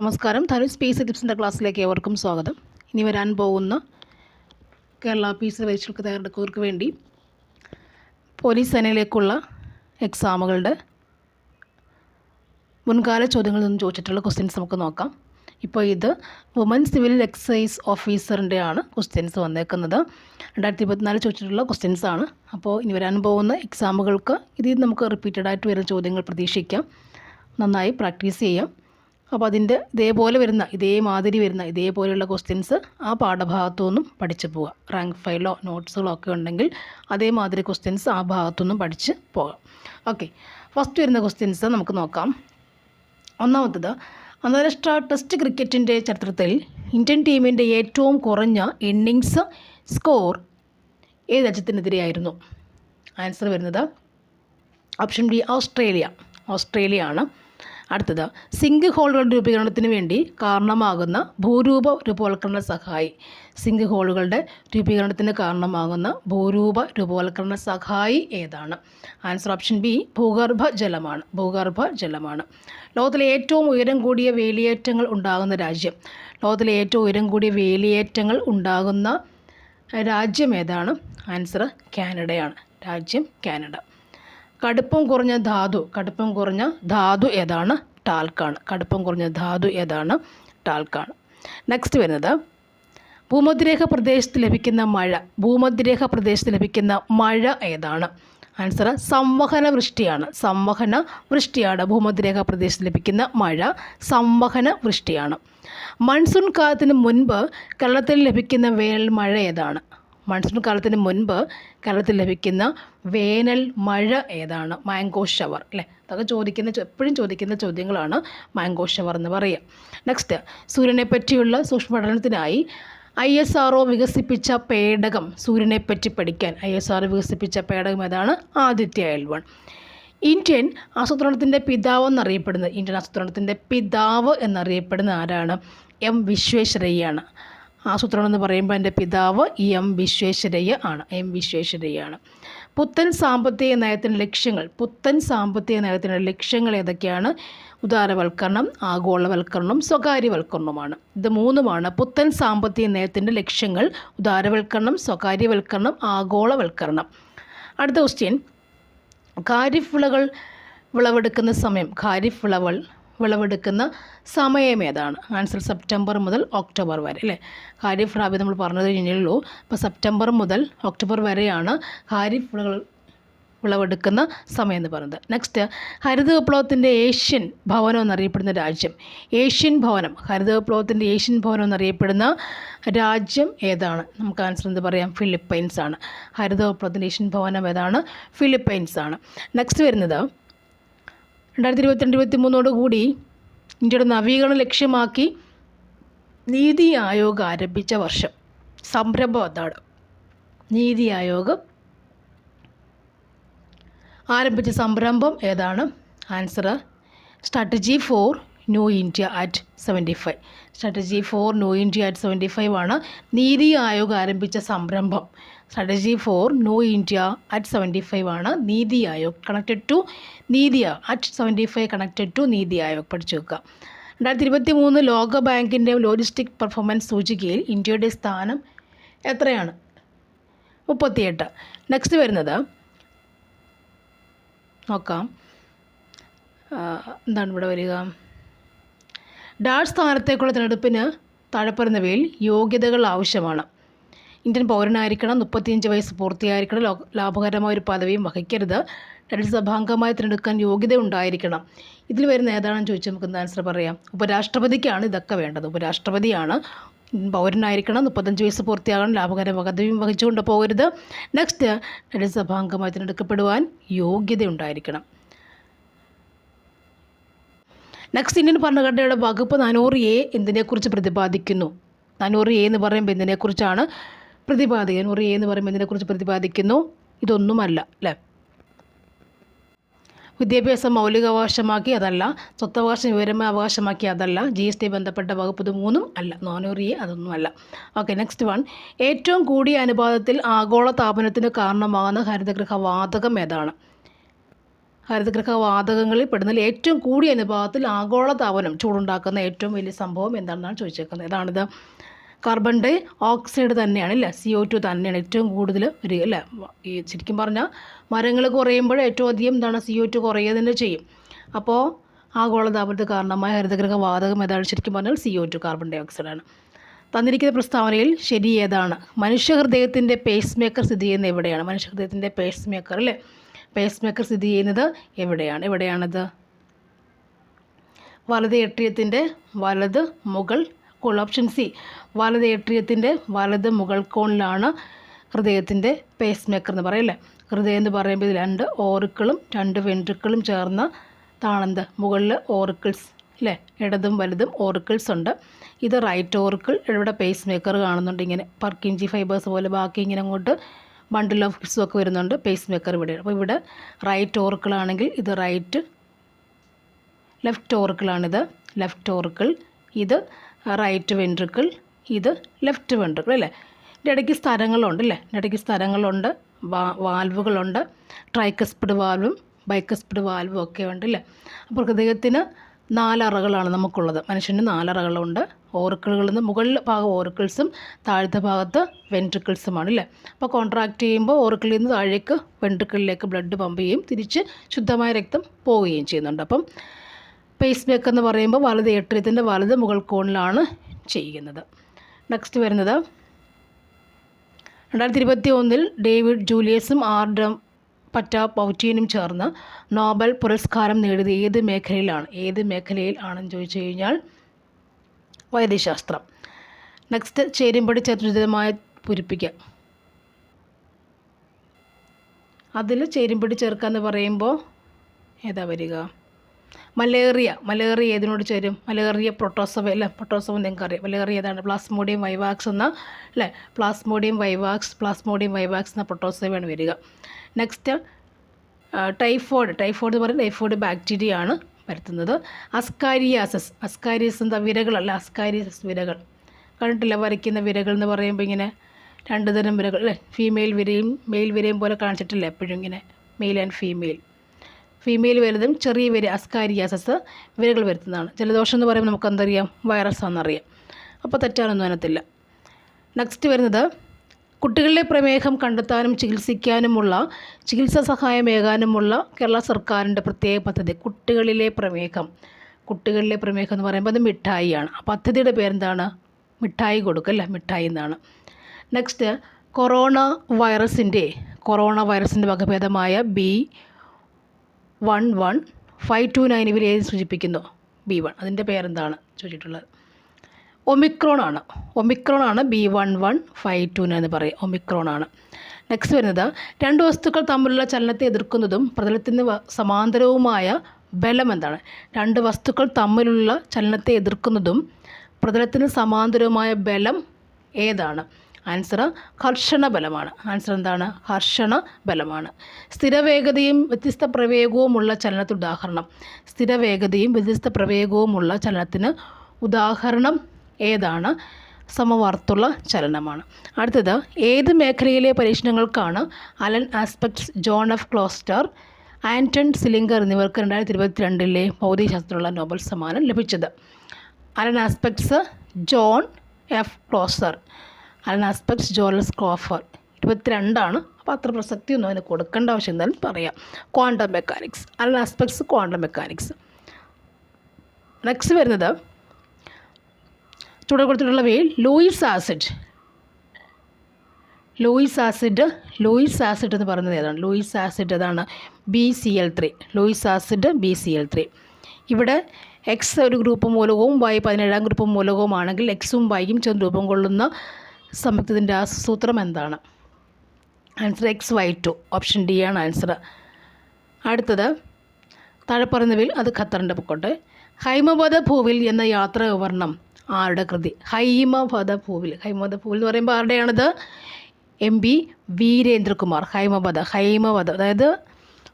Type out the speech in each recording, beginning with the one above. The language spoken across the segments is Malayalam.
നമസ്കാരം. ധനു സ്പേസ് ടിപ്സിന്റെ ക്ലാസ്സിലേക്ക് ഏവർക്കും സ്വാഗതം. ഇനി വരാൻ പോകുന്ന കേരള പി സി പരീക്ഷകൾക്ക് തയ്യാറെടുക്കുന്നവർക്ക് വേണ്ടി പോലീസ് സേനയിലേക്കുള്ള എക്സാമുകളുടെ മുൻകാല ചോദ്യങ്ങളിൽ നിന്ന് ചോദിച്ചിട്ടുള്ള ക്വസ്റ്റ്യൻസ് നമുക്ക് നോക്കാം. ഇപ്പോൾ ഇത് വുമൻ സിവിൽ എക്സൈസ് ഓഫീസറിന്റെ ആണ് ക്വസ്റ്റ്യൻസ് വന്നേക്കുന്നത്. രണ്ടായിരത്തി ഇരുപത്തിനാല് ചോദിച്ചിട്ടുള്ള ക്വസ്റ്റ്യൻസ് ആണ്. അപ്പോൾ ഇനി വരാൻ പോകുന്ന എക്സാമുകൾക്ക് ഇതിൽ നമുക്ക് റിപ്പീറ്റഡായിട്ട് വരുന്ന ചോദ്യങ്ങൾ പ്രതീക്ഷിക്കാം. നന്നായി പ്രാക്ടീസ് ചെയ്യാം. അപ്പോൾ അതിന്റെ ഇതേപോലെ വരുന്ന ഇതേമാതിരി വരുന്ന ഇതേപോലെയുള്ള ക്വസ്റ്റ്യൻസ് ആ പാഠഭാഗത്തു നിന്നും പഠിച്ചു പോവുക റാങ്ക് ഫയലോ നോട്ട്സുകളോ ഒക്കെ ഉണ്ടെങ്കിൽ അതേമാതിരി ക്വസ്റ്റ്യൻസ് ആ ഭാഗത്തു നിന്നും പഠിച്ച് പോകാം. ഓക്കെ ഫസ്റ്റ് വരുന്ന ക്വസ്റ്റ്യൻസ് നമുക്ക് നോക്കാം. ഒന്നാമത്തത് അന്താരാഷ്ട്ര ടെസ്റ്റ് ക്രിക്കറ്റിന്റെ ചരിത്രത്തിൽ ഇന്ത്യൻ ടീമിന്റെ ഏറ്റവും കുറഞ്ഞ ഇന്നിങ്സ് സ്കോർ ഏത് രാജ്യത്തിനെതിരെയായിരുന്നു? ആൻസർ വരുന്നത് ഓപ്ഷൻ ബി ഓസ്ട്രേലിയ ഓസ്ട്രേലിയ ആണ്. അടുത്തത് സിങ്ക് ഹോളുകളുടെ രൂപീകരണത്തിന് വേണ്ടി കാരണമാകുന്ന ഭൂരൂപ രൂപവൽക്കരണ സഹായി സിങ്ക് ഹോളുകളുടെ രൂപീകരണത്തിന് കാരണമാകുന്ന ഭൂരൂപ രൂപവൽക്കരണ സഹായി ഏതാണ്? ആൻസർ ഓപ്ഷൻ ബി ഭൂഗർഭ ജലമാണ് ഭൂഗർഭ ജലമാണ് ലോകത്തിലെ ഏറ്റവും ഉയരം കൂടിയ വേലിയേറ്റങ്ങൾ ഉണ്ടാകുന്ന രാജ്യം. ലോകത്തിലെ ഏറ്റവും ഉയരം കൂടിയ വേലിയേറ്റങ്ങൾ ഉണ്ടാകുന്ന രാജ്യം ഏതാണ്? ആൻസർ കാനഡയാണ്. രാജ്യം കാനഡ. കടുപ്പം കുറഞ്ഞ ധാതു കടുപ്പം കുറഞ്ഞ ധാതു ഏതാണ്? ടാൽക്കാണ്. കടുപ്പം കുറഞ്ഞ ധാതു ഏതാണ്? ടാൽക്കാണ്. നെക്സ്റ്റ് വരുന്നത്. ഭൂമധ്യരേഖ പ്രദേശത്ത് ലഭിക്കുന്ന മഴ. ഭൂമധ്യരേഖ പ്രദേശത്ത് ലഭിക്കുന്ന മഴ ഏതാണ്? ആൻസർ സംവഹന വൃഷ്ടിയാണ്. സംവഹന വൃഷ്ടിയാണ്. ഭൂമധ്യരേഖ പ്രദേശത്ത് ലഭിക്കുന്ന മഴ സംവഹന വൃഷ്ടിയാണ്. മൺസൂൺ കാലത്തിന് മുൻപ് കേരളത്തിൽ ലഭിക്കുന്ന വേനൽ മഴ ഏതാണ്? മൺസൂൺ കാലത്തിന് മുൻപ് കേരളത്തിൽ ലഭിക്കുന്ന വേനൽ മഴ ഏതാണ്? മാംഗോ ഷവർ അല്ലേ? അതൊക്കെ ചോദിക്കുന്ന എപ്പോഴും ചോദിക്കുന്ന ചോദ്യങ്ങളാണ് മാംഗോ ഷവർ എന്ന് പറയുക. നെക്സ്റ്റ് സൂര്യനെ പറ്റിയുള്ള സൂക്ഷ്മപഠനത്തിനായി ഐ എസ് ആർ ഒ വികസിപ്പിച്ച പേടകം സൂര്യനെ പറ്റി പഠിക്കാൻ ഐ എസ് ആർ ഒ വികസിപ്പിച്ച പേടകം ഏതാണ്? ആദിത്യ എൽവൺ ഇന്ത്യൻ ആസൂത്രണത്തിന്റെ പിതാവ് എന്നറിയപ്പെടുന്നത് ഇന്ത്യൻ ആസൂത്രണത്തിന്റെ പിതാവ് എന്നറിയപ്പെടുന്ന ആരാണ്? എം വിശ്വേശ്വരയ്യാണ്. ആസൂത്രണം എന്ന് പറയുമ്പോൾ എന്റെ പിതാവ് എം വിശ്വേശ്വരയ്യ ആണ്. എം വിശ്വേശ്വരയ്യ ആണ്. പുത്തൻ സാമ്പത്തിക നയത്തിന്റെ ലക്ഷ്യങ്ങൾ പുത്തൻ സാമ്പത്തിക നയത്തിന്റെ ലക്ഷ്യങ്ങൾ ഏതൊക്കെയാണ്? ഉദാരവൽക്കരണം ആഗോളവൽക്കരണം സ്വകാര്യവൽക്കരണവുമാണ്. ഇത് മൂന്നുമാണ്. പുത്തൻ സാമ്പത്തിക നയത്തിന്റെ ലക്ഷ്യങ്ങൾ ഉദാരവൽക്കരണം സ്വകാര്യവൽക്കരണം ആഗോളവൽക്കരണം. അടുത്ത ക്വസ്റ്റ്യൻ കാരിഫ് വിളകൾ വിളവെടുക്കുന്ന സമയം ഖാരിഫ് വിളവൾ വിളവെടുക്കുന്ന സമയം ഏതാണ്? ആൻസർ സെപ്റ്റംബർ മുതൽ ഒക്ടോബർ വരെ അല്ലേ? ഖാരിഫ് റാബി നമ്മൾ പറഞ്ഞത് കഴിഞ്ഞുള്ളൂ അപ്പോൾ സെപ്റ്റംബർ മുതൽ ഒക്ടോബർ വരെയാണ് ഖാരിഫ് വിളകൾ വിളവെടുക്കുന്ന സമയം എന്ന് പറയുന്നത്. നെക്സ്റ്റ് ഹരിത വിപ്ലവത്തിന്റെ ഏഷ്യൻ ഭവനം എന്നറിയപ്പെടുന്ന രാജ്യം. ഏഷ്യൻ ഭവനം ഹരിത വിപ്ലവത്തിന്റെ ഏഷ്യൻ ഭവനം എന്നറിയപ്പെടുന്ന രാജ്യം ഏതാണ്? നമുക്ക് ആൻസർ എന്ത് പറയാം? ഫിലിപ്പൈൻസ് ആണ്. ഹരിത വിപ്ലവത്തിന്റെ ഏഷ്യൻ ഭവനം ഏതാണ്? ഫിലിപ്പൈൻസ് ആണ്. നെക്സ്റ്റ് വരുന്നത് രണ്ടായിരത്തി ഇരുപത്തിരണ്ട് ഇരുപത്തി മൂന്നോട് കൂടി ഇന്ത്യയുടെ നവീകരണം ലക്ഷ്യമാക്കി നീതി ആയോഗ് ആരംഭിച്ച വർഷം. സംരംഭം അതാണ്. നീതി ആയോഗ് ആരംഭിച്ച സംരംഭം ഏതാണ്? Answer strategy for new India at seventy five strategy for new India at seventy five ആണ് നീതി ആയോഗ് ആരംഭിച്ച സംരംഭം. Strategy for new India at seventy five ആണ്. NITI Aayog connected to NITI at seventy five connected to NITI Aayog പഠിച്ചു വെക്കുക രണ്ടായിരത്തി ഇരുപത്തി മൂന്ന് ലോക ബാങ്കിന്റെ ലോജിസ്റ്റിക് പെർഫോമൻസ് സൂചികയിൽ ഇന്ത്യയുടെ സ്ഥാനം എത്രയാണ്? മുപ്പത്തിയെട്ട്. നെക്സ്റ്റ് വരുന്നത്. നോക്കാം. എന്താണ് ഇവിടെ വരിക? ഡാഷ് സ്ഥാനത്തേക്കുള്ള തിരഞ്ഞെടുപ്പിന് താഴെപ്പറയുന്നവയിൽ യോഗ്യതകൾ ആവശ്യമാണ്. ഇന്ത്യൻ പൗരനായിരിക്കണം മുപ്പത്തിയഞ്ച് വയസ്സ് പൂർത്തിയായിരിക്കണം ലാഭകരമായ ഒരു പദവിയും വഹിക്കരുത്. രാജ്യസഭാംഗമായി തിരഞ്ഞെടുക്കാൻ യോഗ്യത ഉണ്ടായിരിക്കണം ഇതിൽ വരുന്ന ഏതാണെന്ന് ചോദിച്ചാൽ നമുക്ക് ആൻസർ പറയാം? ഉപരാഷ്ട്രപതിക്കാണ് ഇതൊക്കെ വേണ്ടത്. ഉപരാഷ്ട്രപതിയാണ്. പൗരനായിരിക്കണം മുപ്പത്തഞ്ച് വയസ്സ് പൂർത്തിയാകണം ലാഭകര പദവിയും വഹിച്ചുകൊണ്ട് പോകരുത്. നെക്സ്റ്റ് രാജ്യസഭാംഗമായി തിരഞ്ഞെടുക്കപ്പെടുവാൻ യോഗ്യത ഉണ്ടായിരിക്കണം നെക്സ്റ്റ് ഇന്ത്യൻ ഭരണഘടനയുടെ വകുപ്പ് നാനൂറ് എ എന്തിനെക്കുറിച്ച് പ്രതിപാദിക്കുന്നു? നാനൂറ് എ എന്ന് പറയുമ്പോൾ എന്തിനെക്കുറിച്ചാണ്? പ്രതിപാദിക്കുക ഉറിയ എന്ന് പറയുമ്പോൾ ഇതിനെക്കുറിച്ച് പ്രതിപാദിക്കുന്നു ഇതൊന്നുമല്ല അല്ലേ? വിദ്യാഭ്യാസം മൗലികാവകാശമാക്കി അതല്ല സ്വത്തവകാശം വിവരമായ അവകാശമാക്കി അതല്ല ജി എസ് ടി ബന്ധപ്പെട്ട വകുപ്പ് ഇത് മൂന്നും അല്ല നോനൂറിയെ അതൊന്നുമല്ല. ഓക്കെ നെക്സ്റ്റ് വൺ ഏറ്റവും കൂടിയ അനുപാതത്തിൽ ആഗോള താപനത്തിന് കാരണമാകുന്ന ഹരിതഗൃഹ വാതകം ഏതാണ്? ഹരിതഗൃഹ വാതകങ്ങളിൽ പെടുന്നതിൽ ഏറ്റവും കൂടിയ അനുപാതത്തിൽ ആഗോളതാപനം ചൂടുണ്ടാക്കുന്ന ഏറ്റവും വലിയ സംഭവം എന്താണെന്നാണ് ചോദിച്ചേക്കുന്നത്. ഇതാണിത് കാർബൺ ഡൈ ഓക്സൈഡ് തന്നെയാണ് അല്ലേ? സി ഒ ടു തന്നെയാണ് ഏറ്റവും കൂടുതൽ വരിക അല്ലേ? ഈ ശരിക്കും പറഞ്ഞാൽ മരങ്ങൾ കുറയുമ്പോൾ ഏറ്റവും അധികം എന്താണ് സി ഒ ടു കുറയുക തന്നെ ചെയ്യും. അപ്പോൾ ആഗോളതാപനത്തിന് കാരണമായ ഹരിതഗ്രഹ വാതകം ഏതാണ്? ശരിക്കും പറഞ്ഞാൽ സി ഒ ടു കാർബൺ ഡൈ ഓക്സൈഡാണ് തന്നിരിക്കുന്ന പ്രസ്താവനയിൽ ശരി ഏതാണ്? മനുഷ്യഹൃദയത്തിന്റെ പേസ് മേക്കർ സ്ഥിതി ചെയ്യുന്നത് എവിടെയാണ്? മനുഷ്യഹൃദയത്തിന്റെ പേസ് മേക്കർ അല്ലേ? പേസ് മേക്കർ സ്ഥിതി ചെയ്യുന്നത് എവിടെയാണ്? എവിടെയാണത്? വലത് എട്ടിയത്തിന്റെ വലത് മുകൾ കോൺ ഓപ്ഷൻ സി വലത് ഏട്രിയത്തിന്റെ വലത് മുകൾ കോണിലാണ് ഹൃദയത്തിന്റെ പേസ് മേക്കർ എന്ന് പറയല്ലേ ഹൃദയം എന്ന് പറയുമ്പോൾ ഇത് രണ്ട് ഓറുക്കളും രണ്ട് വെൻട്രിക്കിളും ചേർന്ന താണെന്ത് മുകളിൽ ഓറുക്കിൾസ് അല്ലേ? ഇടതും വലുതും ഓറുക്കിൾസ് ഉണ്ട്. ഇത് റൈറ്റ് ഓറുക്കിൾ ഇവിടെ പേസ് മേക്കർ കാണുന്നുണ്ട്. ഇങ്ങനെ പർക്കിഞ്ചി ഫൈബേഴ്സ് പോലെ ബാക്കി ഇങ്ങനെ അങ്ങോട്ട് ബണ്ടിൽ ഓഫ് ഹിറ്റ്സും ഒക്കെ വരുന്നുണ്ട് പേസ് മേക്കർ ഇവിടെ. അപ്പോൾ ഇവിടെ റൈറ്റ് ഓറിക്കിളാണെങ്കിൽ ഇത് റൈറ്റ് ലെഫ്റ്റ് ഓറിക്കിളാണിത് ലെഫ്റ്റ് ഓറുക്കിൾ ഇത് റൈറ്റ് വെൻട്രിക്കിൾ ഇത് ലെഫ്റ്റ് വെൻട്രിക്കിൾ അല്ലേ? ഇതിന്റെ ഇടയ്ക്ക് സ്ഥലങ്ങളുണ്ട് അല്ലേ? ഇടയ്ക്ക് സ്ഥലങ്ങളുണ്ട്. വാൽവുകളുണ്ട്. ട്രൈക്കസ്പിഡ് വാൽവും ബൈക്കസ്പിഡ് വാൽവും ഒക്കെ ഉണ്ട് അല്ലേ? അപ്പോൾ ഹൃദയത്തിന് നാലറകളാണ് നമുക്കുള്ളത്. മനുഷ്യന് നാലറകളുണ്ട് ഓർക്കിളുകളിൽ നിന്ന് മുകളിൽ ഭാഗം ഓർക്കിൾസും താഴത്തെ ഭാഗത്ത് വെൻട്രിക്കിൾസുമാണ് അല്ലേ? അപ്പോൾ കോൺട്രാക്ട് ചെയ്യുമ്പോൾ ഓർക്കിളിൽ നിന്ന് താഴേക്ക് വെൻട്രിക്കിളിലേക്ക് ബ്ലഡ് പമ്പ് ചെയ്യും. തിരിച്ച് ശുദ്ധമായ രക്തം പോവുകയും ചെയ്യുന്നുണ്ട്. അപ്പം പേസ് മേക്കെന്ന് പറയുമ്പോൾ വലത് ഏട്രിയത്തിന്റെ വലത് മുകൾ കോണിലാണ് ചെയ്യുന്നത്. നെക്സ്റ്റ് വരുന്നത്. രണ്ടായിരത്തി ഇരുപത്തി ഒന്നിൽ ഡേവിഡ് ജൂലിയസും ആർഡം പറ്റ പൗറ്റീനും ചേർന്ന് നോബൽ പുരസ്കാരം നേടിയത് ഏത് മേഖലയിലാണ്? ഏത് മേഖലയിൽ ആണെന്ന് ചോദിച്ചു കഴിഞ്ഞാൽ വൈദ്യശാസ്ത്രം. നെക്സ്റ്റ് ചേരുമ്പടി ചതുരിതമായി പൂരിപ്പിക്കുക അതിൽ ചേരുമ്പടി ചേർക്കുക എന്ന് പറയുമ്പോൾ ഏതാ വരിക? മലേറിയ മലേറിയ ഏതിനോട് ചേരും? മലേറിയ പ്രൊട്ടോസവ അല്ലേ പ്രൊട്ടോസവ നിങ്ങൾക്ക് അറിയാം മലേറിയ ഏതാണ്? പ്ലാസ്മോഡിയം വൈവാക്സ് എന്ന അല്ലേ പ്ലാസ്മോഡിയം വൈവാക്സ് പ്ലാസ്മോഡിയം വൈവാക്സ് എന്ന പ്രൊട്ടോസവയാണ് വരിക. നെക്സ്റ്റ് ടൈഫോയിഡ് ടൈഫോയിഡ് എന്ന് പറയുന്നത് ടൈഫോയിഡ് ബാക്ടീരിയ ആണ് വരുത്തുന്നത് അസ്കാരിയാസസ് അസ്കാരിയസ് എന്താ? വിരകളല്ല അസ്കാരിയസസ് വിരകൾ. കണ്ടിട്ടില്ല? വരയ്ക്കുന്ന വിരകൾ എന്ന് പറയുമ്പോൾ ഇങ്ങനെ രണ്ട് തരം വിരകൾ അല്ലേ ഫീമെയിൽ വിരയും മെയിൽ വിരയും പോലെ കാണിച്ചിട്ടില്ല? എപ്പോഴും ഇങ്ങനെ മെയിൽ ആൻഡ് ഫീമെയിൽ ഫീമെയിൽ വലുതും ചെറിയ വിര അസ്കാരിയാസസ് വിരകൾ വരുത്തുന്നതാണ്. ജലദോഷം എന്ന് പറയുമ്പോൾ നമുക്ക് എന്തറിയാം? വൈറസ് ആണെന്നറിയാം. അപ്പോൾ തെറ്റാനൊന്നും അതിനകത്തില്ല നെക്സ്റ്റ് വരുന്നത് കുട്ടികളിലെ പ്രമേഹം കണ്ടെത്താനും ചികിത്സിക്കാനുമുള്ള ചികിത്സാ സഹായമേകാനുമുള്ള കേരള സർക്കാരിന്റെ പ്രത്യേക പദ്ധതി കുട്ടികളിലെ പ്രമേഹം. കുട്ടികളിലെ പ്രമേഹം എന്ന് പറയുമ്പോൾ അത് മിഠായിയാണ്. ആ പദ്ധതിയുടെ പേരെന്താണ്? മിഠായി കൊടുക്കല്ല മിഠായി എന്നാണ്. നെക്സ്റ്റ് കൊറോണ വൈറസിന്റെ കൊറോണ വൈറസിന്റെ വകഭേദമായ B one one five two nine ഇവർ ഏത് സൂചിപ്പിക്കുന്നു. ബി വൺ അതിന്റെ പേരെന്താണ്? ചോദിച്ചിട്ടുള്ളത്. ഒമിക്രോൺ ആണ് ഒമിക്രോൺ ആണ് B one one five two nine എന്ന് പറയും ഒമിക്രോൺ ആണ് നെക്സ്റ്റ് വരുന്നത്. രണ്ട് വസ്തുക്കൾ തമ്മിലുള്ള ചലനത്തെ എതിർക്കുന്നതും പ്രതലത്തിന് സമാന്തരവുമായ ബലം എന്താണ്? രണ്ട് വസ്തുക്കൾ തമ്മിലുള്ള ചലനത്തെ എതിർക്കുന്നതും പ്രതലത്തിന് സമാന്തരവുമായ ബലം ഏതാണ്? ആൻസർ കർഷണ ബലമാണ്. ആൻസർ എന്താണ്? കർഷണ ബലമാണ്. സ്ഥിരവേഗതയും വ്യത്യസ്ത പ്രവേഗവുമുള്ള ചലനത്തിന് ഉദാഹരണം. സ്ഥിരവേഗതയും വ്യത്യസ്ത പ്രവേഗവുമുള്ള ചലനത്തിന് ഉദാഹരണം ഏതാണ്? സമവാർത്തുള്ള ചലനമാണ്. അടുത്തത് ഏത് മേഖലയിലെ പരീക്ഷണങ്ങൾക്കാണ് Alain Aspects John F Clauser Anton Zeilinger എന്നിവർക്ക് രണ്ടായിരത്തി ഇരുപത്തിരണ്ടിലെ ഭൗതികശാസ്ത്രമുള്ള നോബൽ സമ്മാനം ലഭിച്ചത്? Alain Aspects John F Clauser. Alain Aspects ജോലസ് ക്ലോഫർ ഇരുപത്തിരണ്ടാണ്. അപ്പോൾ അത്ര പ്രസക്തിയൊന്നും അതിന് കൊടുക്കേണ്ട ആവശ്യം എന്തായാലും പറയാം. Quantum mechanics. Alain Aspects quantum mechanics. Next വരുന്നത് ചുവടെ കൊടുത്തിട്ടുള്ളവയിൽ Lewis acid. Lewis acid Lewis acid എന്ന് പറയുന്നത് ഏതാണ്? ലൂയിസ് ആസിഡ് അതാണ് B C L three Lewis acid B C L three ഇവിടെ എക്സ് ഒരു ഗ്രൂപ്പ് മൂലകവും വൈ പതിനേഴാം ഗ്രൂപ്പ് മൂലകവുമാണെങ്കിൽ എക്സും വൈയും ചേർന്ന് രൂപം കൊള്ളുന്ന സംയുക്തത്തിന്റെ ആസൂത്രം എന്താണ്? Answer X Y two option D ആണ് ആൻസർ അടുത്തത് താഴെ പറയുന്നവയിൽ അത് ഖത്തറിന്റെ പൊക്കോട്ടെ ഹൈമവത ഭൂവിൽ എന്ന യാത്ര വിവരണം ആരുടെ കൃതി? ഹൈമവത ഭൂവിൽ ഹൈമവത ഭൂവിൽ എന്ന് പറയുമ്പോൾ ആരുടെയാണിത്? M P Veerendra Kumar. ഹൈമവത ഹൈമവത അതായത്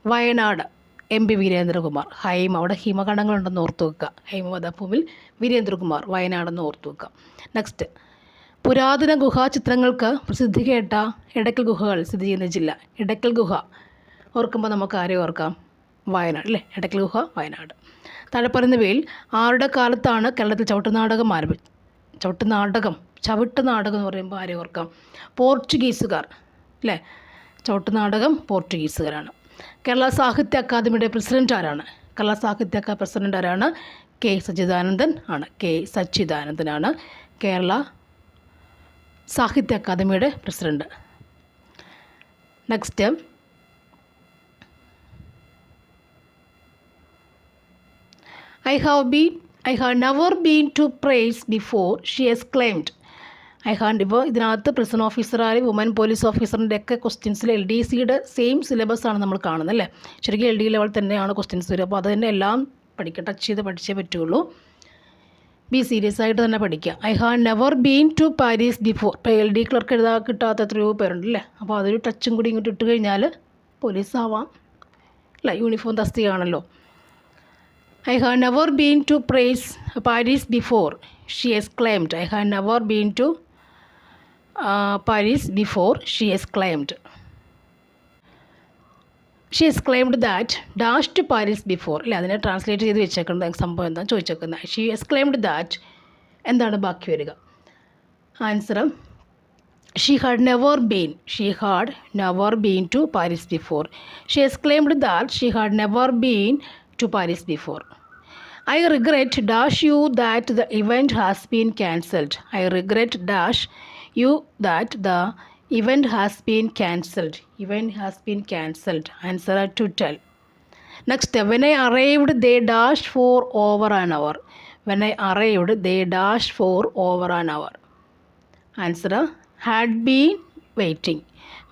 വയനാട് എം പി വീരേന്ദ്രകുമാർ. ഹൈമ അവിടെ ഹിമകണങ്ങളുണ്ടെന്ന് ഓർത്ത് വെക്കുക. ഹൈമവത ഭൂവിൽ വീരേന്ദ്രകുമാർ വയനാടെന്ന് ഓർത്ത് വെക്കുക. നെക്സ്റ്റ് പുരാതന ഗുഹാചിത്രങ്ങൾക്ക് പ്രസിദ്ധി കേട്ട ഇടയ്ക്കൽ ഗുഹകൾ സ്ഥിതി ചെയ്യുന്ന ജില്ല. ഇടയ്ക്കൽ ഗുഹ. ഓർക്കുമ്പോൾ നമുക്ക് ആരെ ഓർക്കാം? വയനാട് അല്ലേ? ഇടയ്ക്കൽ ഗുഹ വയനാട്. താഴെ ആരുടെ കാലത്താണ് കേരളത്തിൽ ചവിട്ടുനാടകം ആരംഭി ചവിട്ടുനാടകം ചവിട്ടുനാടകം എന്ന് പറയുമ്പോൾ ആരെ ഓർക്കാം? പോർച്ചുഗീസുകാർ അല്ലേ? ചവിട്ടുനാടകം പോർച്ചുഗീസുകാരാണ്. കേരള സാഹിത്യ അക്കാദമിയുടെ പ്രസിഡന്റ് ആരാണ്? കേരള സാഹിത്യ അക്കാദമി പ്രസിഡന്റ് ആരാണ്? കെ. സച്ചിദാനന്ദൻ ആണ്. കെ. സച്ചിദാനന്ദനാണ് കേരള സാഹിത്യ അക്കാദമിയുടെ president. Next I have been I have never been to Paris before she has claimed I hand ഇപ്പോൾ ഇതിനകത്ത് പ്രിസൺ ഓഫീസറായ വുമൻ പോലീസ് ഓഫീസറിന്റെ ഒക്കെ ക്വസ്റ്റ്യൻസിൽ എൽ ഡി സിയുടെ സെയിം സിലബസാണ് നമ്മൾ കാണുന്നത് അല്ലേ? ശരിക്കും എൽ ഡി ലെവൽ തന്നെയാണ് ക്വസ്റ്റ്യൻസ് വരിക. അപ്പോൾ അത് തന്നെ എല്ലാം പഠിക്കുക ടച്ച് ചെയ്ത് പഠിച്ചേ പറ്റുള്ളൂ. ബി സീരിയസ് ആയിട്ട് തന്നെ പഠിക്കുക. I have never been to Paris before. ഇപ്പോൾ എൽ ഡി ക്ലർക്ക് എഴുതാൻ കിട്ടാത്ത എത്രയോ പേരുണ്ടല്ലേ? അപ്പോൾ അതൊരു ടച്ചും കൂടി ഇങ്ങോട്ട് ഇട്ട് കഴിഞ്ഞാൽ പോലീസ് ആവാം അല്ല uniform തസ്തികയാണല്ലോ. I have never been to Paris Paris before. She exclaimed I have never been to Paris before she exclaimed she exclaimed that dash to Paris before അല്ലേ അതിനെ ട്രാൻസ്ലേറ്റ് ചെയ്ത് വെച്ചേക്കുന്നത് സംഭവം എന്താ ചോദിച്ചേക്കുന്നത്? ഷി എക്സ്ക്ലൈംഡ് ദാറ്റ് എന്താണ് ബാക്കി വരിക? Answer she had never been she had never been to Paris before she exclaimed that she had never been to Paris before I regret dash you that the event has been cancelled I regret dash you that the event has been cancelled event has been cancelled answer to tell next when I arrived they dash for over an hour when I arrived they dash for over an hour answer had been waiting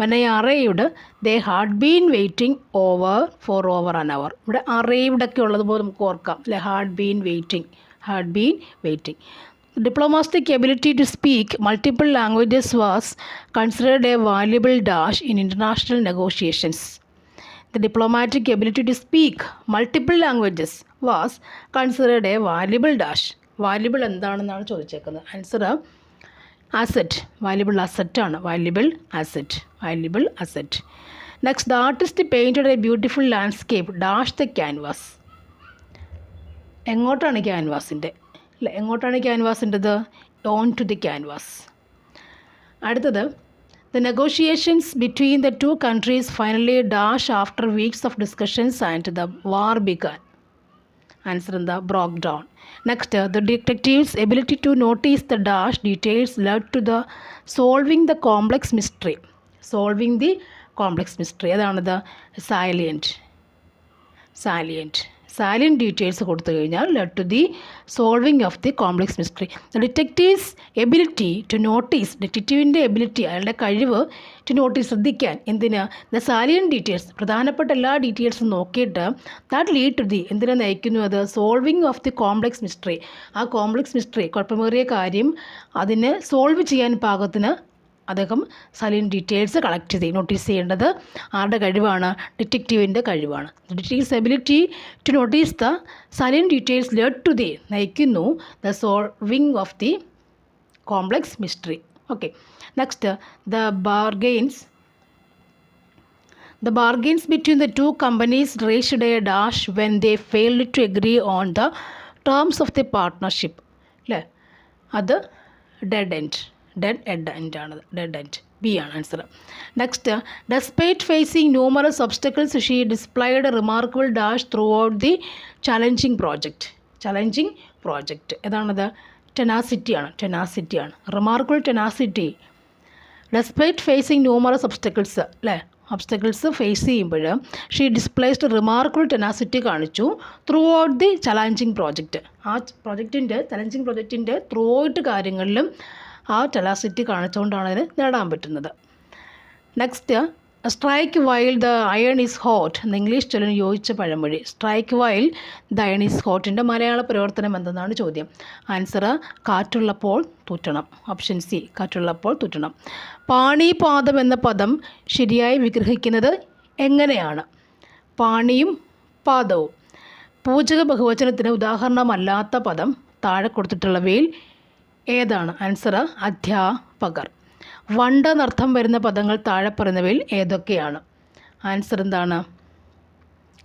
when I arrived they had been waiting over for over an hour ഇവിടെ അറൈവ്ഡ് ഒക്കെ ഉള്ളതുപോലെ നമുക്ക് ഓർക്കാം. അല്ലെ had been waiting had been waiting diplomatic ability to speak multiple languages was considered a valuable dash in international negotiations The diplomatic ability to speak multiple languages was considered a valuable dash. Valuable എന്താണെന്നാണ് ചോദിച്ചേക്കുന്നത്? Answer asset valuable അസറ്റാണ് valuable asset valuable asset next the artist painted a beautiful landscape dash the canvas എങ്ങോട്ടാണ് ക്യാൻവാസിന്റെ അല്ല? എങ്ങോട്ടാണ് ക്യാൻവാസിന്റെത് ഓൺ ടു ദി ക്യാൻവാസ് അടുത്തത് the negotiations between the two countries finally dash after weeks of discussions and the war began answer എന്താ? Broke down next the detective's ability to notice the dash details led to the solving the complex mystery solving the complex mystery അതാണത്? Salient salient salient details കൊടുത്തു കഴിഞ്ഞാൽ led to the solving of the complex mystery the detective's ability to notice ഡിറ്റക്റ്റീവിന്റെ ability അയാളുടെ കഴിവ് ടു നോട്ടീസ് ശ്രദ്ധിക്കാൻ എന്തിന്? ദ സാലിയൻ ഡീറ്റെയിൽസ് പ്രധാനപ്പെട്ട എല്ലാ ഡീറ്റെയിൽസും നോക്കിയിട്ട് ദാറ്റ് ലീഡ് ടു ദി എന്തിനെ നയിക്കുന്നു അത്? Solving of the complex mystery ആ കോംപ്ലക്സ് മിസ്റ്ററി കുഴപ്പമേറിയ കാര്യം അതിനെ സോൾവ് ചെയ്യാൻ പാകത്തിന് അദ്ദേഹം സലീൻ ഡീറ്റെയിൽസ് കളക്ട് ചെയ്ത്. നോട്ടീസ് ചെയ്യേണ്ടത് ആരുടെ കഴിവാണ്? ഡിറ്റക്റ്റീവിന്റെ കഴിവാണ്. Detective's ability to notice the salient details led to the നയിക്കുന്നു the solving of the complex mystery okay next the bargains the bargains between the two companies reached a dash when they failed to agree on the terms of the partnership. അല്ലേ? അത് dead end dead Ed end ആണ്. ഡെഡ് എൻഡ് ബി ആണ് answer next despite facing numerous obstacles she displayed remarkable dash throughout the challenging project challenging project ഏതാണത്? ടെനാസിറ്റി ആണ്. ടെനാസിറ്റി ആണ്. Remarkable tenacity despite facing numerous obstacles അല്ലേ? ഒബ്സ്റ്റക്കിൾസ് ഫേസ് ചെയ്യുമ്പോൾ ഷീ ഡിസ്പ്ലേസ്ഡ് റിമാർക്കബിൾ ടെനാസിറ്റി കാണിച്ചു throughout the challenging project ആ പ്രോജക്റ്റിന്റെ ചലഞ്ചിങ് പ്രോജക്റ്റിന്റെ ത്രൂ ഔട്ട് കാര്യങ്ങളിലും ആ ടെലാസിറ്റി കാണിച്ചുകൊണ്ടാണ് അതിന് നേടാൻ പറ്റുന്നത്. Next strike while the iron is hot എന്ന ഇംഗ്ലീഷ് ചൊല്ലിന് യോജിച്ച പഴമൊഴി. Strike while the iron is ഹോട്ടിന്റെ മലയാള പ്രവർത്തനം എന്തെന്നാണ് ചോദ്യം? ആൻസർ കാറ്റുള്ളപ്പോൾ തൂറ്റണം. ഓപ്ഷൻ സി കാറ്റുള്ളപ്പോൾ തൂറ്റണം. പാണിപാദം എന്ന പദം ശരിയായി വിഗ്രഹിക്കുന്നത് എങ്ങനെയാണ്? പാണിയും പാദവും. പൂജക ബഹുവചനത്തിന് ഉദാഹരണമല്ലാത്ത പദം താഴെ കൊടുത്തിട്ടുള്ളവയിൽ ഏതാണ്? ആൻസർ അധ്യാപകർ. വണ്ട എന്നർത്ഥം വരുന്ന പദങ്ങൾ താഴെ പറയുന്നവയിൽ ഏതൊക്കെയാണ്? ആൻസർ എന്താണ്?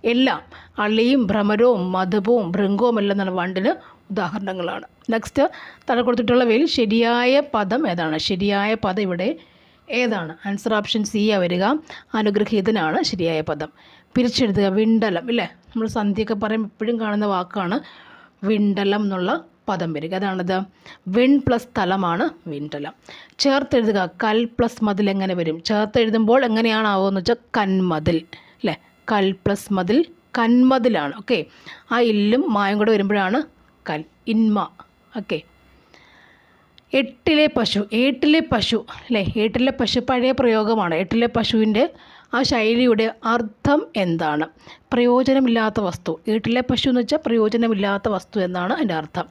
എല്ലാം അള്ളിയും ഭ്രമരവും മധുപവും ഭൃംഗവും എല്ലാം എന്നുള്ള വണ്ടിന് ഉദാഹരണങ്ങളാണ്. നെക്സ്റ്റ് താഴെ കൊടുത്തിട്ടുള്ളവയിൽ ശരിയായ പദം ഏതാണ്? ശരിയായ പദം ഇവിടെ ഏതാണ്? ആൻസർ ഓപ്ഷൻ സി ആ വരിക. അനുഗ്രഹീതനാണ് ശരിയായ പദം. പിരിച്ചെഴുതുക വിണ്ടലം ഇല്ലേ? നമ്മൾ സന്ധ്യയൊക്കെ പറയുമ്പോൾ എപ്പോഴും കാണുന്ന വാക്കാണ് വിണ്ടലം എന്നുള്ള പദം വരിക. അതാണത് വിൺ പ്ലസ് തലമാണ് വിണ്ടലം ചേർത്തെഴുതുക കൽ പ്ലസ് മതിൽ എങ്ങനെ വരും? ചേർത്തെഴുതുമ്പോൾ എങ്ങനെയാണ് ആവുമെന്ന് വെച്ചാൽ കന്മതിൽ അല്ലേ? കൽ പ്ലസ് മതിൽ കന്മതിലാണ് ഓക്കെ ആ ഇല്ലും മായും കൂടെ വരുമ്പോഴാണ് കൽ ഇന്മ ഓക്കെ എട്ടിലെ പശു ഏട്ടിലെ പശു അല്ലേ? ഏട്ടിലെ പശു പഴയ പ്രയോഗമാണ്. എട്ടിലെ പശുവിന്റെ ആ ശൈലിയുടെ അർത്ഥം എന്താണ്? പ്രയോജനമില്ലാത്ത വസ്തു. ഏട്ടിലെ പശു എന്ന് വെച്ചാൽ പ്രയോജനമില്ലാത്ത വസ്തു എന്നാണ് അതിന്റെ അർത്ഥം.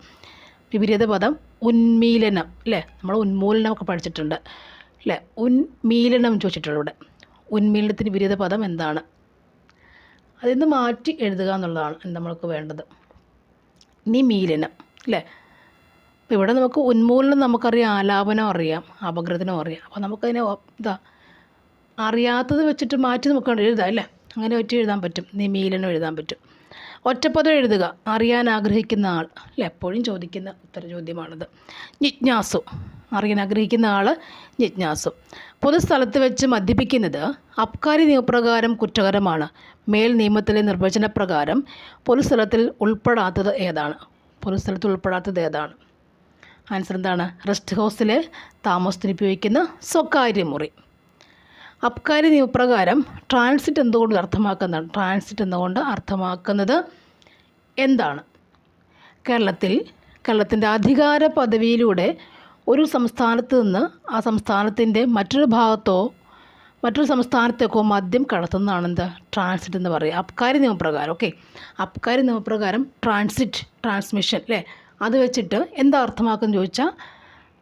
വിപരീത പദം ഉന്മീലനം അല്ലേ? നമ്മൾ ഉന്മൂലനമൊക്കെ പഠിച്ചിട്ടുണ്ട് അല്ലേ? ഉന്മീലനം ചോദിച്ചിട്ടുള്ള ഇവിടെ. ഉന്മീലനത്തിന് വിപരീത പദം എന്താണ്? അതിൽ നിന്ന് മാറ്റി എഴുതുക എന്നുള്ളതാണ് നമ്മൾക്ക് വേണ്ടത്. നിമീലനം അല്ലേ? അപ്പോൾ ഇവിടെ നമുക്ക് ഉന്മൂലനം നമുക്കറിയാം ആലാപനം അറിയാം അപഗ്രഥനം അറിയാം. അപ്പോൾ നമുക്കതിനെ ഇതാ അറിയാത്തത് വെച്ചിട്ട് മാറ്റി നമുക്ക് എഴുതാം അല്ലേ? അങ്ങനെ ഒറ്റ എഴുതാൻ പറ്റും നിമീലനം എഴുതാൻ പറ്റും. ഒറ്റപ്പദം എഴുതുക. അറിയാൻ ആഗ്രഹിക്കുന്ന ആൾ. അല്ല എപ്പോഴും ചോദിക്കുന്ന ഉത്തര ചോദ്യമാണിത്. ജിജ്ഞാസു. അറിയാൻ ആഗ്രഹിക്കുന്ന ആൾ ജിജ്ഞാസു. പൊതുസ്ഥലത്ത് വെച്ച് മദ്യപിക്കുന്നത് അബ്കാരി നിയമപ്രകാരം കുറ്റകരമാണ്. മേൽ നിയമത്തിലെ നിർവചനപ്രകാരം പൊതുസ്ഥലത്തിൽ ഉൾപ്പെടാത്തത് ഏതാണ്? പൊതുസ്ഥലത്ത് ഉൾപ്പെടാത്തത് ഏതാണ്? ആൻസർ എന്താണ്? റെസ്റ്റ് ഹൗസിലെ താമസത്തിന് ഉപയോഗിക്കുന്ന സ്വകാര്യ മുറി. അബ്കാരി നിയമപ്രകാരം ട്രാൻസിറ്റ് എന്തുകൊണ്ട് അർത്ഥമാക്കുന്നതാണ്? ട്രാൻസിറ്റ് എന്നുകൊണ്ട് അർത്ഥമാക്കുന്നത്? എന്താണ്? കേരളത്തിൽ കേരളത്തിന്റെ അധികാര പദവിയിലൂടെ ഒരു സംസ്ഥാനത്ത് നിന്ന് ആ സംസ്ഥാനത്തിന്റെ മറ്റൊരു ഭാഗത്തോ മറ്റൊരു സംസ്ഥാനത്തേക്കോ മദ്യം കടത്തുന്നതാണ് എന്ത്? ട്രാൻസിറ്റ് എന്ന് പറയുക. അബ്കാരി നിയമപ്രകാരം ഓക്കെ അബ്കാരി നിയമപ്രകാരം ട്രാൻസിറ്റ് ട്രാൻസ്മിഷൻ അല്ലേ? അത് വെച്ചിട്ട് എന്താ അർത്ഥമാക്കുന്നത് ചോദിച്ചാൽ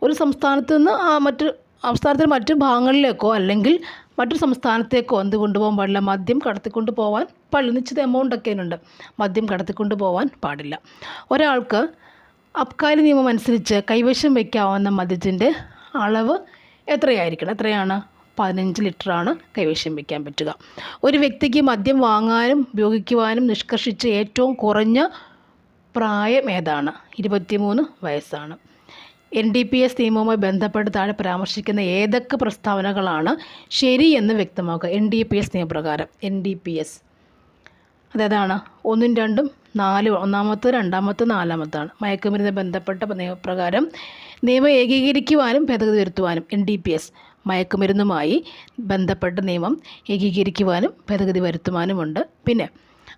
ഒരു സംസ്ഥാനത്ത് നിന്ന് ആ മറ്റ് സംസ്ഥാനത്തിന്റെ മറ്റു ഭാഗങ്ങളിലേക്കോ അല്ലെങ്കിൽ മറ്റു സംസ്ഥാനത്തേക്കോ എന്ത് കൊണ്ടുപോകാൻ പാടില്ല. മദ്യം കടത്തിക്കൊണ്ട് പോകാൻ പാടില്ല നിശ്ചിത എമൗണ്ട് ഒക്കെ ഉണ്ട് മദ്യം കടത്തിക്കൊണ്ട് പോകാൻ പാടില്ല. ഒരാൾക്ക് അബ്കാരി നിയമം അനുസരിച്ച് കൈവശം വയ്ക്കാവുന്ന മദ്യത്തിന്റെ അളവ് എത്രയായിരിക്കണം? എത്രയാണ്? പതിനഞ്ച് ലിറ്ററാണ് കൈവശം വയ്ക്കാൻ പറ്റുക. ഒരു വ്യക്തിക്ക് മദ്യം വാങ്ങാനും ഉപയോഗിക്കുവാനും നിഷ്കർഷിച്ച ഏറ്റവും കുറഞ്ഞ പ്രായം ഏതാണ്? ഇരുപത്തിമൂന്ന് വയസ്സാണ്. എൻ ഡി പി എസ് നിയമവുമായി ബന്ധപ്പെട്ട് താഴെ പരാമർശിക്കുന്ന ഏതൊക്കെ പ്രസ്താവനകളാണ് ശരിയെന്ന് വ്യക്തമാക്കുക. എൻ ഡി പി എസ് നിയമപ്രകാരം. എൻ ഡി പി എസ് അതേതാണ്? ഒന്നും രണ്ടും നാല് ഒന്നാമത്തെ രണ്ടാമത്തെ നാലാമത്താണ് മയക്കുമരുന്ന് ബന്ധപ്പെട്ട നിയമപ്രകാരം നിയമം ഏകീകരിക്കുവാനും ഭേദഗതി വരുത്തുവാനും എൻ ഡി പി എസ് മയക്കുമരുന്നുമായി ബന്ധപ്പെട്ട നിയമം ഏകീകരിക്കുവാനും ഭേദഗതി വരുത്തുവാനുമുണ്ട്. പിന്നെ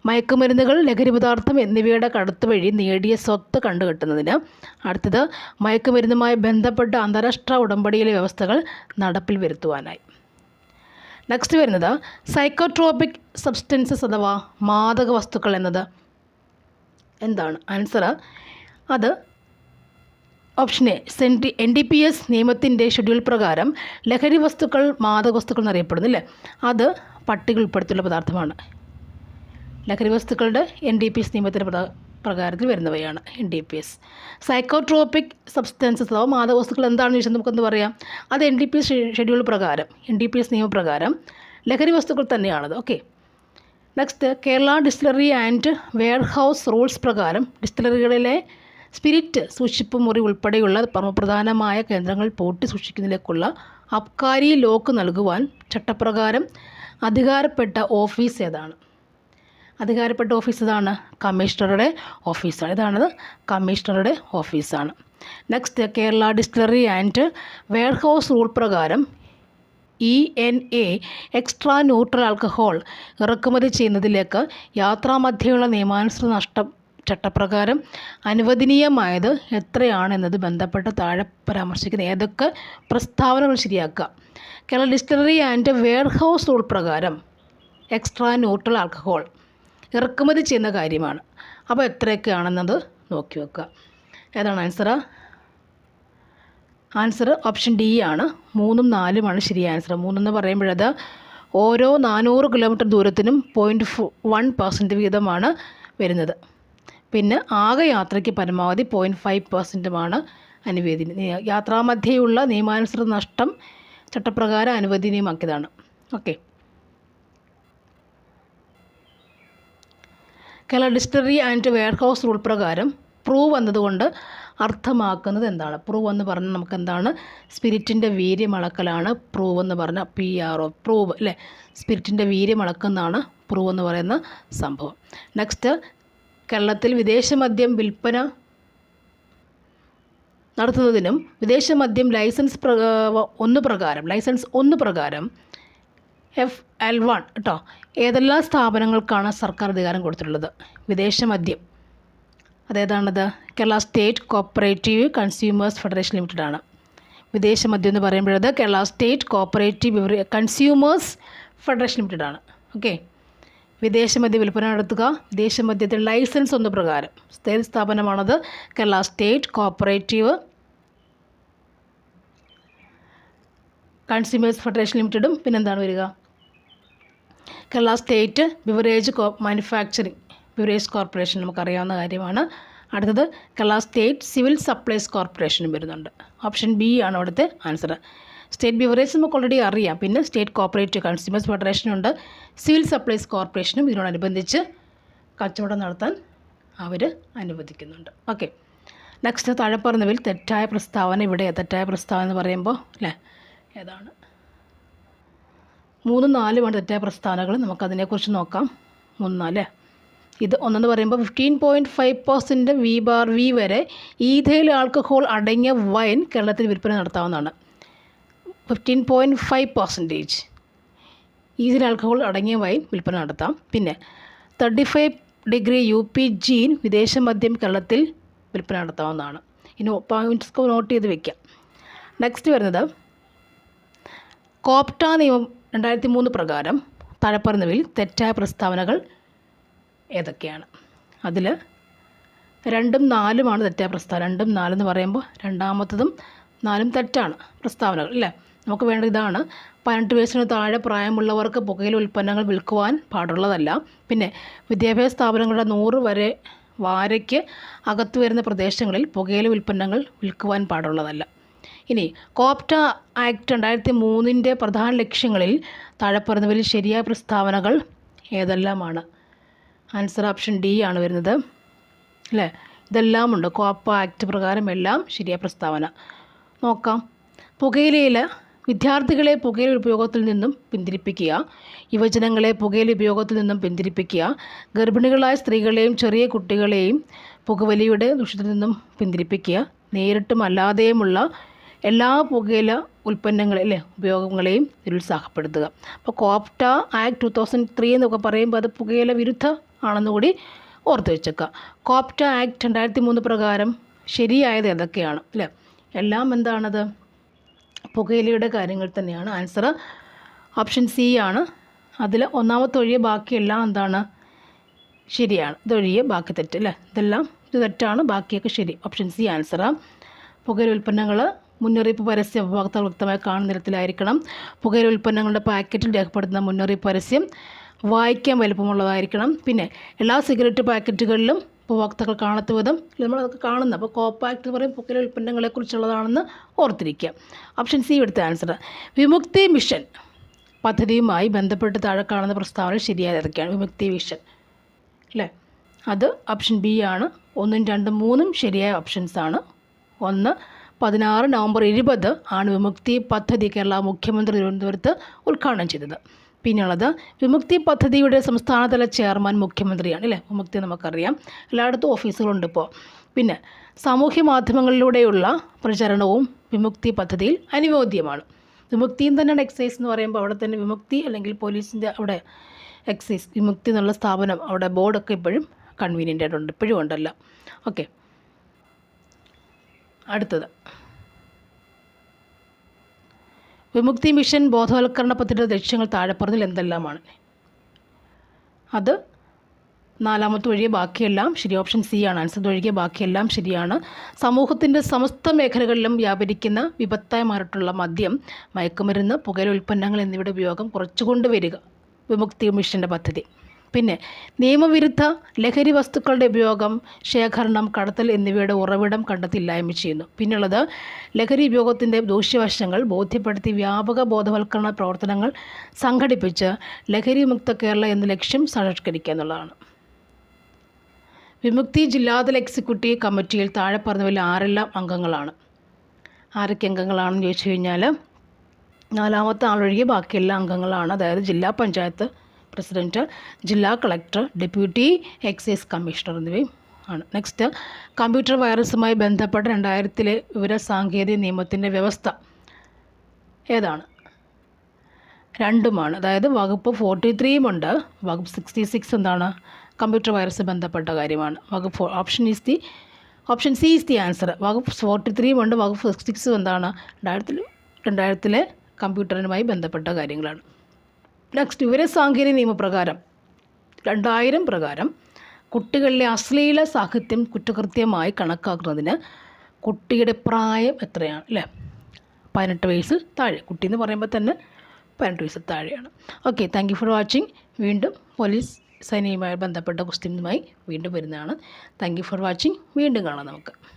മയക്കുമരുന്നുകൾ ലഹരി പദാർത്ഥം എന്നിവയുടെ കടത്ത് വഴി നേടിയ സ്വത്ത് കണ്ടുകെട്ടുന്നതിന് അടുത്തത് മയക്കുമരുന്നുമായി ബന്ധപ്പെട്ട അന്താരാഷ്ട്ര ഉടമ്പടിയിലെ വ്യവസ്ഥകൾ നടപ്പിൽ വരുത്തുവാനായി. നെക്സ്റ്റ് വരുന്നത് സൈക്കോട്രോപിക് സബ്സ്റ്റൻസസ് അഥവാ മാദക വസ്തുക്കൾ എന്നത്. എന്താണ്? ആൻസർ അത് ഓപ്ഷൻ എ സെന്റി എൻ ഡി പി എസ് നിയമത്തിന്റെ ഷെഡ്യൂൾ പ്രകാരം ലഹരി വസ്തുക്കൾ മാദക വസ്തുക്കൾ എന്നറിയപ്പെടുന്നില്ലേ അത് പട്ടിക ഉൾപ്പെടുത്തിയുള്ള പദാർത്ഥമാണ്. ലഹരി വസ്തുക്കളുടെ എൻ ഡി പി എസ് നിയമത്തിന്റെ പ്രകാരത്തിൽ വരുന്നവയാണ് N D P S psychotropic substances അഥവാ മാദക വസ്തുക്കൾ എന്താണെന്ന് ചോദിച്ചാൽ നമുക്കൊന്ന് പറയാം? അത് N D P S schedule പ്രകാരം എൻ ഡി പി എസ് നിയമപ്രകാരം ലഹരി വസ്തുക്കൾ തന്നെയാണത്. Okay next Kerala distillery and warehouse rules പ്രകാരം ഡിസ്റ്റിലറികളിലെ സ്പിരിറ്റ് സൂക്ഷിപ്പ് മുറി ഉൾപ്പെടെയുള്ള പരമപ്രധാനമായ കേന്ദ്രങ്ങൾ പൂട്ടി സൂക്ഷിക്കുന്നതിലേക്കുള്ള അബ്കാരി ലോക്ക് നൽകുവാൻ ചട്ടപ്രകാരം അധികാരപ്പെട്ട ഓഫീസ് ഏതാണ്? അധികാരപ്പെട്ട ഓഫീസ് ഇതാണ്. കമ്മീഷണറുടെ ഓഫീസാണ് ഇതാണത് കമ്മീഷണറുടെ ഓഫീസാണ് next Kerala distillery and warehouse rule പ്രകാരം E N A extra neutral alcohol ഇറക്കുമതി ചെയ്യുന്നതിലേക്ക് യാത്രാമധ്യയുള്ള നിയമാനുസൃത നഷ്ടം ചട്ടപ്രകാരം അനുവദനീയമായത് എത്രയാണെന്നത് ബന്ധപ്പെട്ട് താഴെ പരാമർശിക്കുന്ന. ഏതൊക്കെ പ്രസ്താവനകൾ ശരിയാക്കുക? Kerala distillery and warehouse rule പ്രകാരം എക്സ്ട്രാ ന്യൂട്രൽ ആൽക്കഹോൾ ഇറക്കുമതി ചെയ്യുന്ന കാര്യമാണ്. അപ്പോൾ എത്രയൊക്കെയാണെന്നത് നോക്കി വെക്കുക. ഏതാണ് ആൻസർ ആൻസർ ഓപ്ഷൻ ഡി ആണ്. മൂന്നും നാലുമാണ് ശരിയായ ആൻസർ മൂന്നെന്ന് പറയുമ്പോഴത് ഓരോ നാനൂറ് കിലോമീറ്റർ ദൂരത്തിനും പോയിന്റ് വൺ പെർസെന്റ് വീതമാണ് വരുന്നത്. പിന്നെ ആകെ യാത്രയ്ക്ക് പരമാവധി പോയിന്റ് ഫൈവ് പെർസെന്റുമാണ് അനുവേദിനി യാത്രാമധ്യയുള്ള നിയമാനുസൃത നഷ്ടം ചട്ടപ്രകാരം അനുവദനീയമാക്കിയതാണ്. Okay Kerala distillery and warehouse rule പ്രകാരം പ്രൂവ് എന്നതുകൊണ്ട് അർത്ഥമാക്കുന്നത് എന്താണ്? പ്രൂവ് എന്ന് പറഞ്ഞാൽ നമുക്ക് എന്താണ് സ്പിരിറ്റിന്റെ വീര്യമളക്കലാണ് പ്രൂവ് എന്ന് പറഞ്ഞാൽ പി ആർ ഒ പ്രൂവ് അല്ലേ? സ്പിരിറ്റിന്റെ വീര്യം അളക്കുന്നതാണ് പ്രൂവ് എന്ന് പറയുന്ന സംഭവം. നെക്സ്റ്റ് കേരളത്തിൽ വിദേശ മദ്യം വിൽപ്പന നടത്തുന്നതിനും വിദേശ മദ്യം ലൈസൻസ് ഒന്ന് പ്രകാരം ലൈസൻസ് ഒന്ന് പ്രകാരം എഫ് എൽ വൺ കേട്ടോ ഏതെല്ലാം സ്ഥാപനങ്ങൾക്കാണ് സർക്കാർ അധികാരം കൊടുത്തിട്ടുള്ളത്? വിദേശ മദ്യം. അതേതാണത്? Kerala state cooperative consumers federation limited ആണ്. വിദേശ മദ്യം എന്ന് പറയുമ്പോഴത് Kerala state cooperative consumers federation limited ആണ്. ഓക്കെ വിദേശ മദ്യ വിൽപ്പന നടത്തുക. വിദേശ മദ്യത്തിൽ ലൈസൻസ് ഒന്ന് പ്രകാരം. സ്ഥിര സ്ഥാപനമാണത് Kerala state cooperative consumers federation ലിമിറ്റഡും പിന്നെന്താണ് വരിക? Kerala state beverage co manufacturing beverage corporation നമുക്കറിയാവുന്ന കാര്യമാണ്. അടുത്തത് കേരള സ്റ്റേറ്റ് സിവിൽ സപ്ലൈസ് കോർപ്പറേഷനും വരുന്നുണ്ട്. ഓപ്ഷൻ ബി ആണ് അവിടുത്തെ ആൻസർ. സ്റ്റേറ്റ് ബിവറേജ് നമുക്ക് ഓൾറെഡി അറിയാം. പിന്നെ സ്റ്റേറ്റ് കോപ്പറേറ്റീവ് കൺസ്യൂമേഴ്സ് ഫെഡറേഷനുണ്ട് സിവിൽ സപ്ലൈസ് കോർപ്പറേഷനും ഇതിനോടനുബന്ധിച്ച് കച്ചവടം നടത്താൻ അവർ അനുവദിക്കുന്നുണ്ട്. ഓക്കെ നെക്സ്റ്റ് താഴെ പറഞ്ഞതിൽ തെറ്റായ പ്രസ്താവന ഇവിടെ തെറ്റായ പ്രസ്താവന എന്ന് പറയുമ്പോൾ അല്ലേ ഏതാണ്? മൂന്നും നാലുമാണ് തെറ്റായ പ്രസ്ഥാനങ്ങൾ നമുക്കതിനെക്കുറിച്ച് നോക്കാം. മൂന്ന് നാല് ഇത് ഒന്നെന്ന് പറയുമ്പോൾ fifteen point five percent V bar V വരെ ഈഥയിൽ ആൾക്കഹോൾ അടങ്ങിയ വൈൻ കേരളത്തിൽ വിൽപ്പന നടത്താവുന്നതാണ്. Fifteen point five percentage ethyl alcohol അടങ്ങിയ വൈൻ വിൽപ്പന നടത്താം. പിന്നെ thirty five degree U P gene വിദേശ മദ്യം കേരളത്തിൽ വിൽപ്പന നടത്താവുന്നതാണ്. ഇനി പോയിന്റ്സ് നോട്ട് ചെയ്ത് വെക്കാം. നെക്സ്റ്റ് വരുന്നത് കോപ്റ്റ നിയമം രണ്ടായിരത്തി മൂന്ന് പ്രകാരം താഴെപ്പറഞ്ഞവയിൽ തെറ്റായ പ്രസ്താവനകൾ ഏതൊക്കെയാണ്? അതിൽ രണ്ടും നാലുമാണ് തെറ്റായ പ്രസ്താവന. രണ്ടും നാലെന്ന് പറയുമ്പോൾ രണ്ടാമത്തതും നാലും തെറ്റാണ് പ്രസ്താവനകൾ അല്ലേ? നമുക്ക് വേണ്ട ഇതാണ്. പതിനെട്ട് വയസ്സിന് താഴെ പ്രായമുള്ളവർക്ക് പുകയില ഉൽപ്പന്നങ്ങൾ വിൽക്കുവാൻ പാടുള്ളതല്ല. പിന്നെ വിദ്യാഭ്യാസ സ്ഥാപനങ്ങളുടെ നൂറ് വരെ വാരയ്ക്ക് അകത്തു വരുന്ന പ്രദേശങ്ങളിൽ പുകയില ഉൽപ്പന്നങ്ങൾ വിൽക്കുവാൻ പാടുള്ളതല്ല. ഇനി കോപ്റ്റ ആക്ട് രണ്ടായിരത്തി മൂന്നിന്റെ പ്രധാന ലക്ഷ്യങ്ങളിൽ താഴെപ്പറഞ്ഞവരിൽ ശരിയായ പ്രസ്താവനകൾ ഏതെല്ലാമാണ്? ആൻസർ ഓപ്ഷൻ ഡി ആണ് വരുന്നത്. അല്ലേ? ഇതെല്ലാം ഉണ്ട് കോപ്പ ആക്ട് പ്രകാരം എല്ലാം ശരിയായ പ്രസ്താവന. നോക്കാം. പുകയിലയിൽ വിദ്യാർത്ഥികളെ പുകയില ഉപയോഗത്തിൽ നിന്നും പിന്തിരിപ്പിക്കുക യുവജനങ്ങളെ പുകയില ഉപയോഗത്തിൽ നിന്നും പിന്തിരിപ്പിക്കുക ഗർഭിണികളായ സ്ത്രീകളെയും ചെറിയ കുട്ടികളെയും പുകവലിയുടെ ദുഷിത്തിൽ നിന്നും പിന്തിരിപ്പിക്കുക നേരിട്ടും അല്ലാതെയുമുള്ള എല്ലാ പുകയില ഉൽപ്പന്നങ്ങളെ അല്ലേ ഉപയോഗങ്ങളെയും നിരുത്സാഹപ്പെടുത്തുക അപ്പോൾ കോപ്റ്റ ആക്ട് ടു തൗസൻഡ് ത്രീ എന്നൊക്കെ പറയുമ്പോൾ അത് പുകയില വിരുദ്ധ ആണെന്ന് കൂടി ഓർത്ത് വെച്ചേക്കുക. കോപ്റ്റ ആക്ട് രണ്ടായിരത്തി മൂന്ന് പ്രകാരം ശരിയായത് ഏതൊക്കെയാണ് അല്ലേ? എല്ലാം എന്താണത്? പുകയിലയുടെ കാര്യങ്ങൾ തന്നെയാണ്. ആൻസർ ഓപ്ഷൻ സി ആണ്. അതിൽ ഒന്നാമത്തെ ഒഴികെ ബാക്കിയെല്ലാം എന്താണ്? ശരിയാണ്. ഇതൊഴികെ ബാക്കി തെറ്റ് അല്ലേ? ഇതെല്ലാം ഇത് തെറ്റാണ് ബാക്കിയൊക്കെ ശരി. ഓപ്ഷൻ സി ആൻസറാണ് പുകയില ഉൽപ്പന്നങ്ങൾ മുന്നറിയിപ്പ് പരസ്യം ഉപഭോക്താക്കൾ വ്യക്തമായി കാണുന്ന തരത്തിലായിരിക്കണം. പുകയില ഉൽപ്പന്നങ്ങളുടെ പാക്കറ്റിൽ രേഖപ്പെടുത്തുന്ന മുന്നറിയിപ്പ് പരസ്യം വായിക്കാൻ വലുപ്പമുള്ളതായിരിക്കണം. പിന്നെ എല്ലാ സിഗരറ്റ് പാക്കറ്റുകളിലും ഉപഭോക്താക്കൾ കാണാത്ത വിധം നമ്മളതൊക്കെ കാണുന്ന അപ്പോൾ കോപ്പാക്ട് എന്ന് പറയും പുകയില ഉൽപ്പന്നങ്ങളെക്കുറിച്ചുള്ളതാണെന്ന് ഓർത്തിരിക്കുക. ഓപ്ഷൻ സി എടുത്ത ആൻസർ. വിമുക്തി മിഷൻ പദ്ധതിയുമായി ബന്ധപ്പെട്ട് താഴെ കാണുന്ന പ്രസ്താവന ശരിയായ ഏതൊക്കെയാണ്? വിമുക്തി മിഷൻ. അല്ലേ? അത് ഓപ്ഷൻ ബി ആണ്. ഒന്നും രണ്ടും മൂന്നും ശരിയായ ഓപ്ഷൻസാണ് ഒന്ന് പതിനാറ് നവംബർ ഇരുപത് ആണ് വിമുക്തി പദ്ധതി കേരള മുഖ്യമന്ത്രി തിരുവനന്തപുരത്ത് ഉദ്ഘാടനം ചെയ്തത്. പിന്നെയുള്ളത് വിമുക്തി പദ്ധതിയുടെ സംസ്ഥാനതല ചെയർമാൻ മുഖ്യമന്ത്രിയാണ് അല്ലേ? വിമുക്തി നമുക്കറിയാം. എല്ലായിടത്തും ഓഫീസുകളുണ്ട് ഇപ്പോൾ പിന്നെ സാമൂഹ്യ മാധ്യമങ്ങളിലൂടെയുള്ള പ്രചരണവും വിമുക്തി പദ്ധതിയിൽ അനുയോജ്യമാണ് വിമുക്തിയും തന്നെയാണ് എക്സൈസ് എന്ന് പറയുമ്പോൾ അവിടെ തന്നെ വിമുക്തി അല്ലെങ്കിൽ പോലീസിന്റെ അവിടെ എക്സൈസ് വിമുക്തി എന്നുള്ള സ്ഥാപനം അവിടെ ബോർഡൊക്കെ ഇപ്പോഴും കൺവീനിയന്റ് ആയിട്ടുണ്ട് ഇപ്പോഴും ഉണ്ടല്ലോ. ഓക്കെ. അടുത്തത്. വിമുക്തി മിഷൻ ബോധവൽക്കരണ പദ്ധതിയുടെ ലക്ഷ്യങ്ങൾ താഴെപ്പറഞ്ഞിൽ എന്തെല്ലാമാണ്? അത് നാലാമത്തെ ഒഴികെ ബാക്കിയെല്ലാം ശരി. ഓപ്ഷൻ സി ആണ്. ആൻസർ ഒഴികെ ബാക്കിയെല്ലാം ശരിയാണ്. സമൂഹത്തിന്റെ സമസ്ത മേഖലകളിലും വ്യാപരിക്കുന്ന വിപത്തായി മാറിയിട്ടുള്ള മദ്യം മയക്കുമരുന്ന് പുകയില ഉൽപ്പന്നങ്ങൾ എന്നിവയുടെ ഉപയോഗം കുറച്ചുകൊണ്ട് വരിക. വിമുക്തി മിഷന്റെ പദ്ധതി. പിന്നെ നിയമവിരുദ്ധ ലഹരി വസ്തുക്കളുടെ ഉപയോഗം ശേഖരണം കടത്തൽ എന്നിവയുടെ ഉറവിടം കണ്ടെത്തില്ലായ്മ ചെയ്യുന്നു. പിന്നുള്ളത് ലഹരി ഉപയോഗത്തിന്റെ ദൂഷ്യവശങ്ങൾ ബോധ്യപ്പെടുത്തി വ്യാപക ബോധവൽക്കരണ പ്രവർത്തനങ്ങൾ സംഘടിപ്പിച്ച് ലഹരി മുക്ത കേരള എന്ന ലക്ഷ്യം സാക്ഷാത്കരിക്കുക എന്നുള്ളതാണ്. വിമുക്തി ജില്ലാതല എക്സിക്യൂട്ടീവ് കമ്മിറ്റിയിൽ താഴെ പറഞ്ഞവരിൽ ആരെല്ലാം അംഗങ്ങളാണ്? ആരൊക്കെ അംഗങ്ങളാണെന്ന് ചോദിച്ചു കഴിഞ്ഞാൽ നാലാമത്തെ ആളൊഴികെ ബാക്കിയെല്ലാം അംഗങ്ങളാണ്. അതായത് ജില്ലാ പഞ്ചായത്ത് പ്രസിഡന്റ് ജില്ലാ കളക്ടർ ഡെപ്യൂട്ടി എക്സൈസ് കമ്മീഷണർ എന്നിവയും ആണ്. നെക്സ്റ്റ് കമ്പ്യൂട്ടർ വൈറസുമായി ബന്ധപ്പെട്ട രണ്ടായിരത്തിലെ വിവര സാങ്കേതിക നിയമത്തിന്റെ വ്യവസ്ഥ ഏതാണ്? രണ്ടുമാണ്. അതായത് വകുപ്പ് ഫോർട്ടി ത്രീയും ഉണ്ട്. വകുപ്പ് സിക്സ്റ്റി സിക്സ് എന്താണ്? കമ്പ്യൂട്ടർ വൈറസ് ബന്ധപ്പെട്ട കാര്യമാണ്. വകുപ്പ് option is the option C is the answer വകുപ്പ് ഫോർട്ടി ത്രീയും ഉണ്ട്. വകുപ്പ് സിക്സ് എന്താണ്? രണ്ടായിരത്തിൽ രണ്ടായിരത്തിലെ കമ്പ്യൂട്ടറിനുമായി ബന്ധപ്പെട്ട കാര്യങ്ങളാണ്. നെക്സ്റ്റ് വിവരസാങ്കേതിക നിയമപ്രകാരം രണ്ടായിരം പ്രകാരം കുട്ടികളിലെ അശ്ലീല സാഹിത്യം കുറ്റകൃത്യമായി കണക്കാക്കുന്നതിന് കുട്ടിയുടെ പ്രായം എത്രയാണ് അല്ലേ? പതിനെട്ട് വയസ്സ് താഴെ. കുട്ടി എന്ന് പറയുമ്പോൾ തന്നെ പതിനെട്ട് വയസ്സ് താഴെയാണ്. Okay thank you for watching വീണ്ടും പോലീസ് സൈനികമായി ബന്ധപ്പെട്ട ക്വസ്റ്റ്യനുമായി വീണ്ടും വരുന്നതാണ്. താങ്ക് യു ഫോർ വാച്ചിങ് വീണ്ടും കാണാം നമുക്ക്.